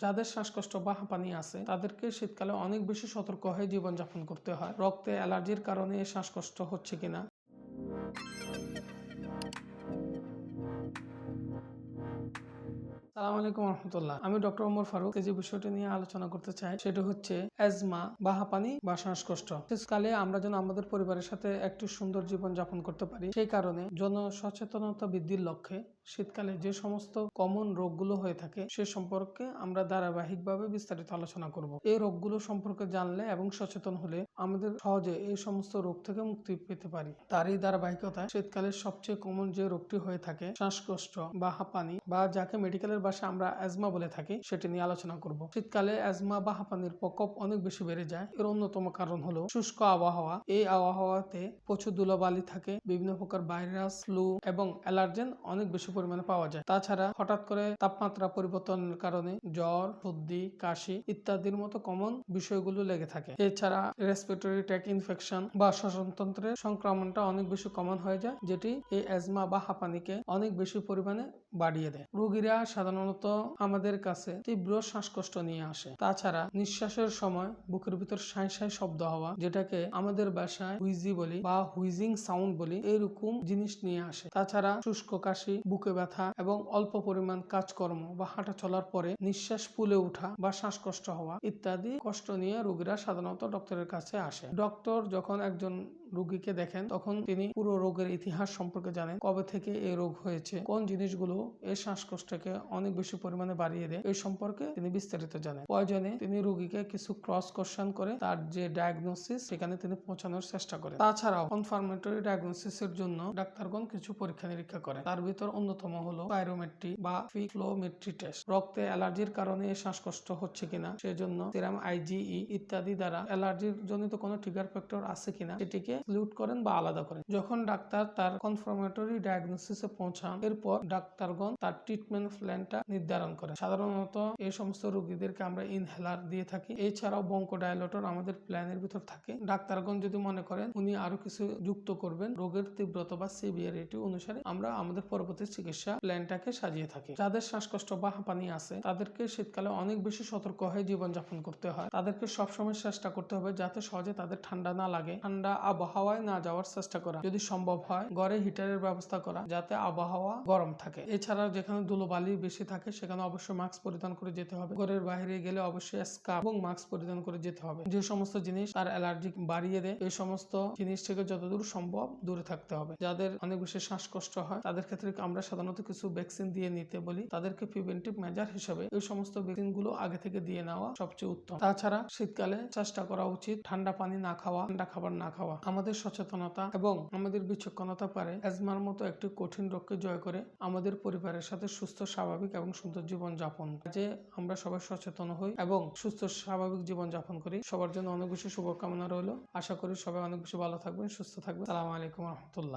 যাদের শ্বাসকষ্ট বা হাঁপানি আছে, তাদেরকে শীতকালে অনেক বেশি সতর্ক হয়ে জীবনযাপন করতে হয়। রক্তে অ্যালার্জির কারণে শ্বাসকষ্ট হচ্ছে কিনা? সালাম আলাইকুম রহমতুল্লাহ। আমি ডক্টর ওমর ফারুক। যে বিষয়টি নিয়ে আলোচনা করতে চাই, সেটা হচ্ছে অ্যাজমা বা হাঁপানি বা শ্বাসকষ্ট। শীতকালে আমরা যেন আমাদের পরিবারের সাথে একটি সুন্দর জীবন যাপন করতে পারি, সেই কারণে বৃদ্ধির লক্ষ্যে শীতকালে যে সমস্ত কমন রোগগুলো হয়ে থাকে, সে সম্পর্কে আমরা ধারাবাহিকভাবে বিস্তারিত আলোচনা করব। এই রোগগুলো সম্পর্কে জানলে এবং সচেতন হলে আমাদের সহজে এই সমস্ত রোগ থেকে মুক্তি পেতে পারি। তারই ধারাবাহিকতায় শীতকালের সবচেয়ে কমন যে রোগটি হয়ে থাকে, শ্বাসকষ্ট বা হাঁপানি বা যাকে মেডিকেলের ভাষায় আমরা অ্যাজমা বলে থাকি, সেটি নিয়ে আলোচনা করব। শীতকালে অ্যাজমা বা হাঁপানির প্রকোপ অনেক বেশি বেড়ে যায়। এর অন্যতম কারণ হলো শুষ্ক আবহাওয়া। এই আবহাওয়াতে প্রচুর ধুলোবালি থাকে, বিভিন্ন প্রকার ভাইরাস ফ্লু এবং অ্যালার্জেন অনেক বেশি পরিমাণে পাওয়া যায়। তাছাড়া হঠাৎ করে তাপমাত্রা পরিবর্তনের কারণে জ্বর, সর্দি, কাশি ইত্যাদির মতো কমন বিষয়গুলো লেগে থাকে। এছাড়া রেসপিরেটরি ট্র্যাক ইনফেকশন বা শ্বসনতন্ত্রের সংক্রমণটা অনেক বেশি কমন হয়ে যায়, যেটি এই অ্যাজমা বা হাঁপানিকে অনেক বেশি পরিমাণে বাড়িয়ে দেয়। রোগীরা সাধারণত আমাদের কাছে তীব্র শ্বাসকষ্ট নিয়ে আসে। তাছাড়া নিঃশ্বাসের সময় বুকের ভিতর সাই সাই শব্দ হওয়া, যেটাকে আমাদের ভাষায় হুইজি বলি বা হুইজিং সাউন্ড বলি, এরকম জিনিস নিয়ে আসে। তাছাড়া শুষ্ক কাশি, বুকে ব্যথা এবং অল্প পরিমাণ কাজকর্ম বা হাঁটা চলার পরে নিঃশ্বাস ফুলে ওঠা বা শ্বাসকষ্ট হওয়া ইত্যাদি কষ্ট নিয়ে রোগীরা সাধারণত ডক্টরের কাছে আসে। ডক্টর যখন একজন রোগীকে দেখেন, তখন তিনি পুরো রোগের ইতিহাস সম্পর্কে জানেন, কবে থেকে এই রোগ হয়েছে, কোন জিনিসগুলো এই শ্বাসকষ্টকে অনেক বেশি পরিমাণে বাড়িয়ে দেয়, এই সম্পর্কে তিনি বিস্তারিত জানেন। প্রয়োজনে তিনি রোগীকে কিছু ক্রস কোশ্চেন করে তার যে ডায়াগনোসিস, সেখানে তিনি পৌঁছানোর চেষ্টা করেন। তাছাড়াও কনফার্মেটরি ডায়াগনোসিস এর জন্য ডাক্তারগণ কিছু পরীক্ষা নিরীক্ষা করেন। তার ভিতর অন্যতম হলো পাইরোমেট্রি বা ফিক্লোমেট্রি টেস্ট রক্তে অ্যালার্জির কারণে এই শ্বাসকষ্ট হচ্ছে কিনা, সেজন্য সিরাম আইজিই ইত্যাদি দ্বারা অ্যালার্জির জনিত কোনো ট্রিগার ফ্যাক্টর আছে কিনা, সেটিকে লিউট করেন বা আলাদা করেন। যখন ডাক্তার তার কনফার্মেটরি ডায়াগনোসিসে পৌঁছান, এরপর ডাক্তারগণ তার ট্রিটমেন্ট প্ল্যানটা নির্ধারণ করে সাধারণত এই সমস্ত রোগীদেরকে আমরা ইনহেলার দিয়ে থাকি। এছাড়াও বঙ্ক বঙ্কোডাইলেটর আমাদের প্ল্যানের ভিতর থাকে। ডাক্তারগণ যদি মনে করেন উনি আরও কিছু যুক্ত করবেন, রোগের তীব্রতা বা সিভিয়ারিটি অনুসারে আমরা আমাদের পরবর্তী চিকিৎসা প্ল্যানটাকে সাজিয়ে থাকি। যাদের শ্বাসকষ্ট বা হাঁপানি আছে, তাদেরকে শীতকালে অনেক বেশি সতর্ক হয়ে জীবনযাপন করতে হয়। তাদেরকে সবসময় চেষ্টা করতে হবে যাতে সহজে তাদের ঠান্ডা না লাগে। ঠান্ডা আবহাওয়ায় না যাওয়ার চেষ্টা করা। যদি সম্ভব হয় ঘরে হিটারের ব্যবস্থা করা, যাতে আবহাওয়া গরম থাকে। এছাড়া যেখানে ধুলোবালি বেশি থাকে, সেখানে অবশ্যই মাস্ক পরিধান করে যেতে হবে। ঘরের বাইরে গেলে অবশ্যই স্কার্ফ এবং মাস্ক পরিধান করে যেতে হবে। যে সমস্ত জিনিস তার অ্যালার্জি বাড়িয়ে দেয় এই সমস্ত জিনিস থেকে যতদূর সম্ভব দূরে থাকতে হবে। যাদের অনেক বেশি শ্বাসকষ্ট হয়, তাদের ক্ষেত্রে আমরা সাধারণত কিছু ভ্যাকসিন দিয়ে নিতে বলি। তাদেরকে প্রিভেন্টিভ মেজার হিসেবে এই সমস্ত ভ্যাকসিনগুলো আগে থেকে দিয়ে নেওয়া সবচেয়ে উত্তম। তাছাড়া শীতকালে চেষ্টা করা উচিত ঠান্ডা পানি না খাওয়া, ঠান্ডা খাবার না খাওয়া। আমাদের সচেতনতা এবং আমাদের বিচক্ষণতা পারে। অ্যাজমার মতো একটি কঠিন রোগকে জয় করে আমাদের পরিবারের সাথে সুস্থ, স্বাভাবিক এবং সুন্দর জীবন যাপন। যে আমরা সবাই সচেতন হই এবং সুস্থ, স্বাভাবিক জীবন যাপন করি, সবার জন্য অনেক বেশি শুভকামনা রইল। আশা করি সবাই অনেক বেশি ভালো থাকবেন, সুস্থ থাকবেন। সালাম আলাইকুম রহমতুল্লাহ।